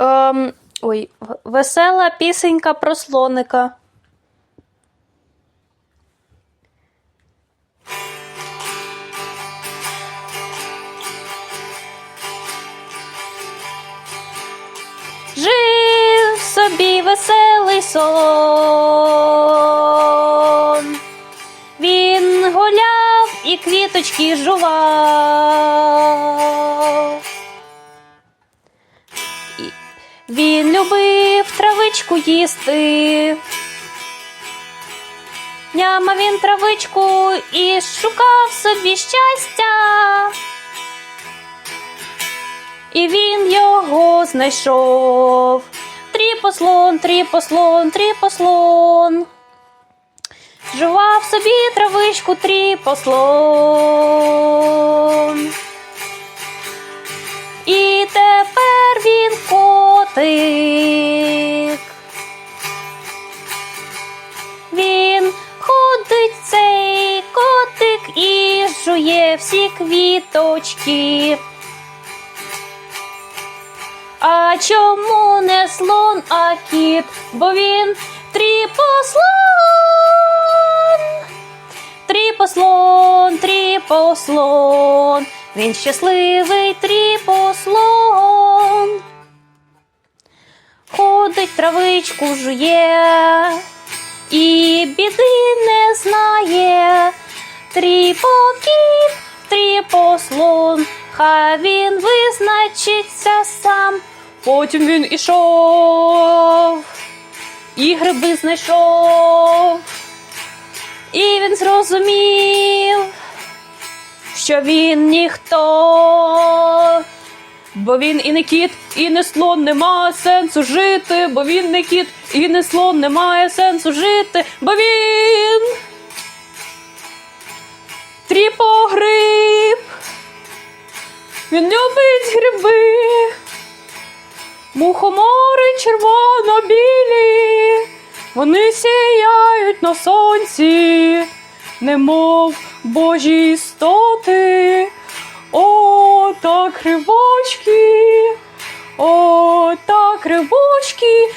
Ем, ой, весела пісенька про слоника. Жив собі веселий сон. Він гуляв і квіточки жував. Любив травичку їсти. Нямав він травичку і шукав собі щастя. І він його знайшов. Тріпослон, тріпослон, тріпослон. Жував собі травичку тріпослон. І тепер він котик. І жує всі квіточки. А чому не слон, а кіт? Бо він тріпослон. Тріпослон, тріпослон. Він щасливий тріпослон. Ходить травичку жує і біди не знає. Тріпокіт, тріпослон, хай він визначиться сам. Потім він ішов, і гриби знайшов, і він зрозумів, що він ніхто, бо він і не кіт, і не слон, немає сенсу жити, бо він не кіт, і не слон, немає сенсу жити, бо він Він любить гриби, мухомори червоно-білі, вони сіяють на сонці, немов божі істоти. О, так грибочки, о, так грибочки,